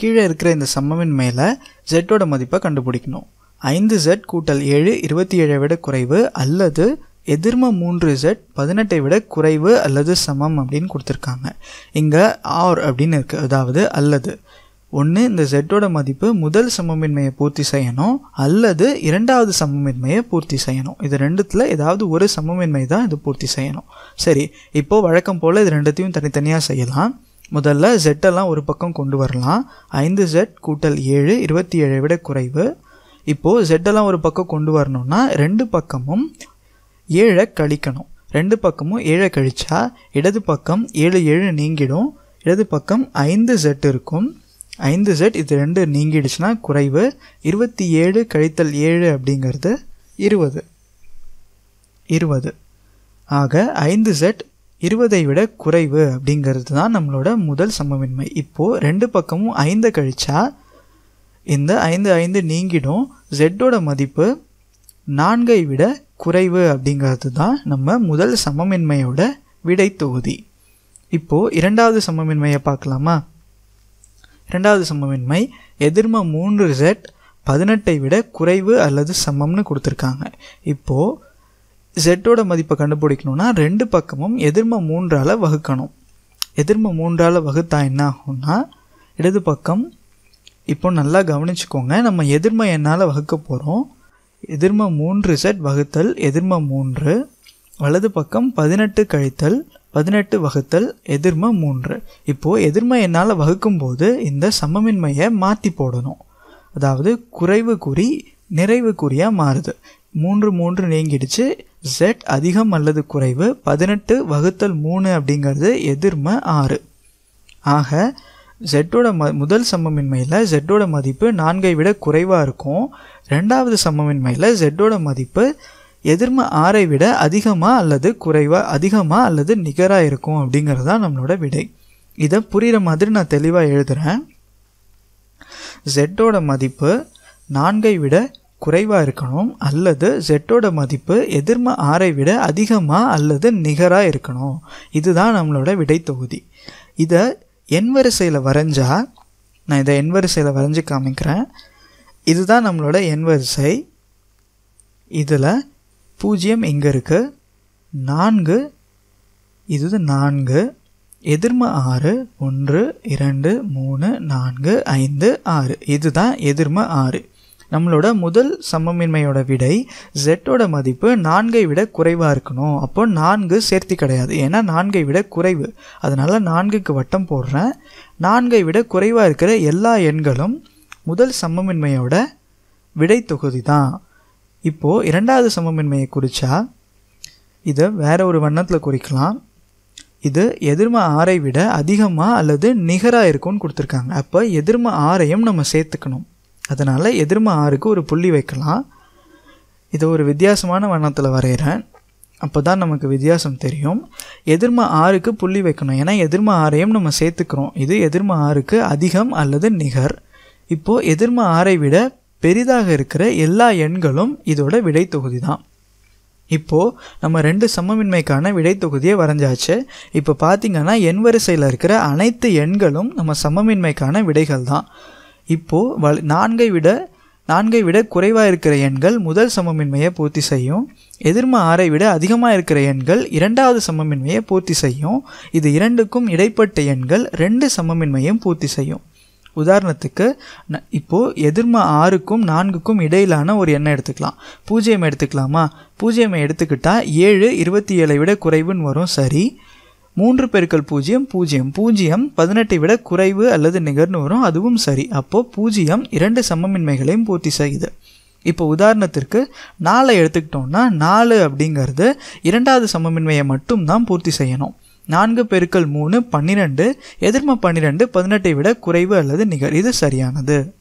கீழே இருக்கிற இந்த சமமின்மையில் ஜெட்டோட மதிப்பை கண்டுபிடிக்கணும். ஐந்து ஜெட் கூட்டல் ஏழு இருபத்தி ஏழை விட குறைவு அல்லது எதிர்ம மூன்று ஜெட் பதினெட்டை விட குறைவு அல்லது சமம் அப்படின்னு கொடுத்துருக்காங்க. இங்கே ஆர் அப்படின்னு இருக்குது அதாவது அல்லது. ஒன்று இந்த ஜெட்டோட மதிப்பு முதல் சமமின்மையை பூர்த்தி செய்யணும் அல்லது இரண்டாவது சமமின்மையை பூர்த்தி செய்யணும். இது ரெண்டுத்தில் ஏதாவது ஒரு சமமின்மை தான் இது பூர்த்தி செய்யணும். சரி இப்போது வழக்கம் போல் இது ரெண்டுத்தையும் தனித்தனியாக செய்யலாம். முதல்ல ஜெட்டெல்லாம் ஒரு பக்கம் கொண்டு வரலாம். ஐந்து ஜெட் கூட்டல் ஏழு இருபத்தி ஏழை விட குறைவு. இப்போது ஜெட்டெல்லாம் ஒரு பக்கம் கொண்டு வரணும்னா ரெண்டு பக்கமும் ஏழை கழிக்கணும். ரெண்டு பக்கமும் ஏழை கழிச்சா இடது பக்கம் ஏழு ஏழு நீங்கிடும். இடது பக்கம் ஐந்து ஜெட் இருக்கும். ஐந்து ஜெட் இது ரெண்டு நீங்கிடுச்சுன்னா குறைவு. இருபத்தி ஏழு கழித்தல் ஏழு அப்படிங்கிறது இருபது. இருபது. ஆக ஐந்து ஜெட் இருபதை விட குறைவு அப்படிங்கிறது தான் நம்மளோட முதல் சமமின்மை. இப்போது ரெண்டு பக்கமும் ஐந்தை கழிச்சா இந்த ஐந்து ஐந்து நீங்கிடும். ஜெட்டோட மதிப்பு நான்கை விட குறைவு அப்படிங்கிறது தான் நம்ம முதல் சமமின்மையோட விடை தொகுதி. இப்போது இரண்டாவது சமமின்மையை பார்க்கலாமா? இரண்டாவது சமமின்மை எதிர்ம மூன்று ஜெட் பதினெட்டை விட குறைவு அல்லது சமம்னு கொடுத்துருக்காங்க. இப்போது ஜெட்டோட மதிப்பை கண்டுபிடிக்கணும்னா ரெண்டு பக்கமும் எதிர்ம மூன்றால் வகுக்கணும். எதிர்ம மூன்றால் வகுத்தா என்ன ஆகும்னா இடது பக்கம் இப்போ நல்லா கவனிச்சுக்கோங்க நம்ம எதிர்ம எண்ணால் வகுக்க போகிறோம் எதிர்ம மூன்று செட் வகுத்தல் எதிர்ம மூன்று. வலது பக்கம் பதினெட்டு கழித்தல் பதினெட்டு வகுத்தல் எதிர்ம மூன்று. இப்போது எதிர்ம எண்ணால் வகுக்கும்போது இந்த சமமின்மையை மாற்றி போடணும். அதாவது குறைவு குறி நிறைவு குறியாக மாறுது. மூன்று மூன்று நீங்கிடுச்சு ஜெட் அதிகம் அல்லது குறைவு பதினெட்டு வகுத்தல் மூணு அப்படிங்கிறது எதிர்ம ஆறு. ஆக ஜெட்டோட ம முதல் சமமின்மையில் ஜெட்டோட மதிப்பு நான்கை விட குறைவாக இருக்கும். ரெண்டாவது சமமின்மையில் ஜெட்டோட மதிப்பு எதிர்ம ஆறை விட அதிகமாக அல்லது குறைவாக அதிகமாக அல்லது நிகராக இருக்கும் அப்படிங்கிறது தான் நம்மளோட விடை. இதை புரிகிற மாதிரி நான் தெளிவாக எழுதுகிறேன் ஜெட்டோட மதிப்பு நான்கை விட குறைவாக இருக்கணும் அல்லது ஜெட்டோட மதிப்பு எதிர்ம ஆறை விட அதிகமாக அல்லது நிகராக இருக்கணும். இதுதான் நம்மளோட விடை தொகுதி. இதை எண் வரிசையில் வரைஞ்சா நான் இதை எண் வரிசையில் வரைஞ்சி காமிக்கிறேன். இதுதான் நம்மளோட எண் வரிசை. இதில் பூஜ்ஜியம் இங்கே இருக்குது நான்கு இது நான்கு. எதிர்ம ஆறு ஒன்று இரண்டு மூணு நான்கு ஐந்து ஆறு. இதுதான் எதிர்ம ஆறு நம்மளோட முதல் சமமின்மையோட விடை ஜெட்டோட மதிப்பு நான்கை விட குறைவாக இருக்கணும். அப்போ நான்கு சேர்த்தி கிடையாது. ஏன்னா நான்கை விட குறைவு. அதனால் நான்குக்கு வட்டம் போடுறேன். நான்கை விட குறைவாக இருக்கிற எல்லா எண்களும் முதல் சமமின்மையோட விடை தொகுதி தான் இப்போது இரண்டாவது சமமின்மையை குறித்தா இதை வேற ஒரு வண்ணத்தில் குறிக்கலாம். இது எதிர்ம ஆறை விட அதிகமாக அல்லது நிகராக இருக்கும்னு கொடுத்துருக்காங்க. அப்போ எதிர்ம ஆறையும் நம்ம சேர்த்துக்கணும். அதனால் எதிர்ம ஆறுக்கு ஒரு புள்ளி வைக்கலாம். இதை ஒரு வித்தியாசமான வண்ணத்தில் வரைகிறேன். அப்போ தான் நமக்கு வித்தியாசம் தெரியும். எதிர்ம ஆறுக்கு புள்ளி வைக்கணும். ஏன்னா எதிர்ம ஆறையும் நம்ம சேர்த்துக்கிறோம். இது எதிர்ம ஆறுக்கு அதிகம் அல்லது நிகர். இப்போது எதிர்ம ஆறை விட பெரிதாக இருக்கிற எல்லா எண்களும் இதோட விடை தொகுதி தான் இப்போது நம்ம ரெண்டு சமமின்மைக்கான விடைத்தொகுதியை வரைஞ்சாச்சு. இப்போ பார்த்தீங்கன்னா எண் வரிசையில் இருக்கிற அனைத்து எண்களும் நம்ம சமமின்மைக்கான விடைகள் தான் இப்போது வ நான்கை விட நான்கை விட குறைவாக இருக்கிற எண்கள் முதல் சமமின்மையை பூர்த்தி செய்யும். எதிர்ம ஆறை விட அதிகமாக இருக்கிற எண்கள் இரண்டாவது சமமின்மையை பூர்த்தி செய்யும். இது இரண்டுக்கும் இடைப்பட்ட எண்கள் ரெண்டு சமமின்மையும் பூர்த்தி செய்யும். உதாரணத்துக்கு ந- இப்போது எதிர்ம ஆறுக்கும் நான்குக்கும் இடையிலான ஒரு எண்ணை எடுத்துக்கலாம். பூஜ்ஜியம் எடுத்துக்கலாமா? பூஜ்ஜியமை எடுத்துக்கிட்டால் ஏழு இருபத்தி ஏழை விட குறைவுன்னு வரும். சரி. மூன்று பெருக்கள் பூஜ்ஜியம் பூஜ்ஜியம் பூஜ்ஜியம். பதினெட்டை விட குறைவு அல்லது நிகர்னு வரும் அதுவும் சரி. அப்போது பூஜ்ஜியம் இரண்டு சமமின்மைகளையும் பூர்த்தி செய்யுது. இப்போ உதாரணத்திற்கு நாலை எடுத்துக்கிட்டோம்னா நாலு அப்படிங்கிறது இரண்டாவது சமமின்மையை மட்டும்தான் பூர்த்தி செய்யணும். நான்கு பெருக்கள் மூணு பன்னிரெண்டு. எதிர்ம பன்னிரெண்டு பதினெட்டை விட குறைவு அல்லது நிகர் இது சரியானது.